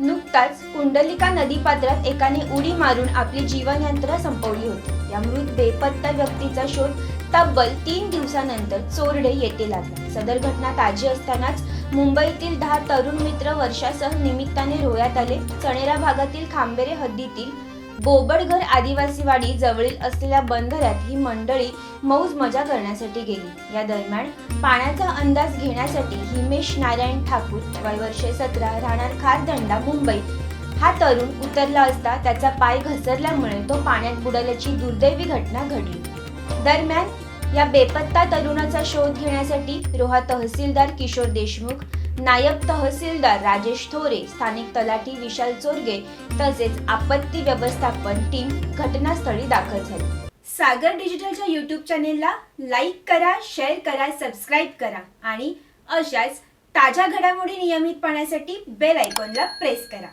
नुकताच कुंडलिका नदीपात्रात एकाने उडी मारून आपली जीवनयंत्र संपवली होती. या मृत बेपत्ता व्यक्तीचा शोध तब्बल तीन दिवसानंतर चोरडे येथे लागला. सदर घटना ताजी असतानाच मुंबईतील दहा तरुण मित्र वर्षासह निमित्ताने रोयात आले. चणेरा भागातील खांबेरे हद्दीतील बोबडघर आदिवासीवाडी जवळील असलेल्या बंधाऱ्यात ही मंडळी मौज मजा करण्यासाठी गेली. या दरम्यान पाण्याचा अंदाज घेण्यासाठी हिमेश नारायण ठाकूर वय वर्षे सतरा राहणार खारदंडा मुंबई. हा तरुण उतरला असता त्याचा पाय घसरल्यामुळे तो पाण्यात बुडाल्याची दुर्दैवी घटना घडली. दरम्यान या बेपत्ता तरुणाचा शोध घेण्यासाठी रोहा तहसीलदार किशोर देशमुख नायब तहसीलदार राजेश थोरे स्थानिक तलाठी विशाल चोरगे तसेच आपत्ती व्यवस्थापन टीम घटनास्थळी दाखल झाली. सागर डिजिटलच्या यूट्यूब चॅनेलला लाईक करा शेअर करा सबस्क्राईब करा आणि अशाच ताज्या घडामोडी नियमित पाहण्यासाठी बेल आयकॉनला प्रेस करा.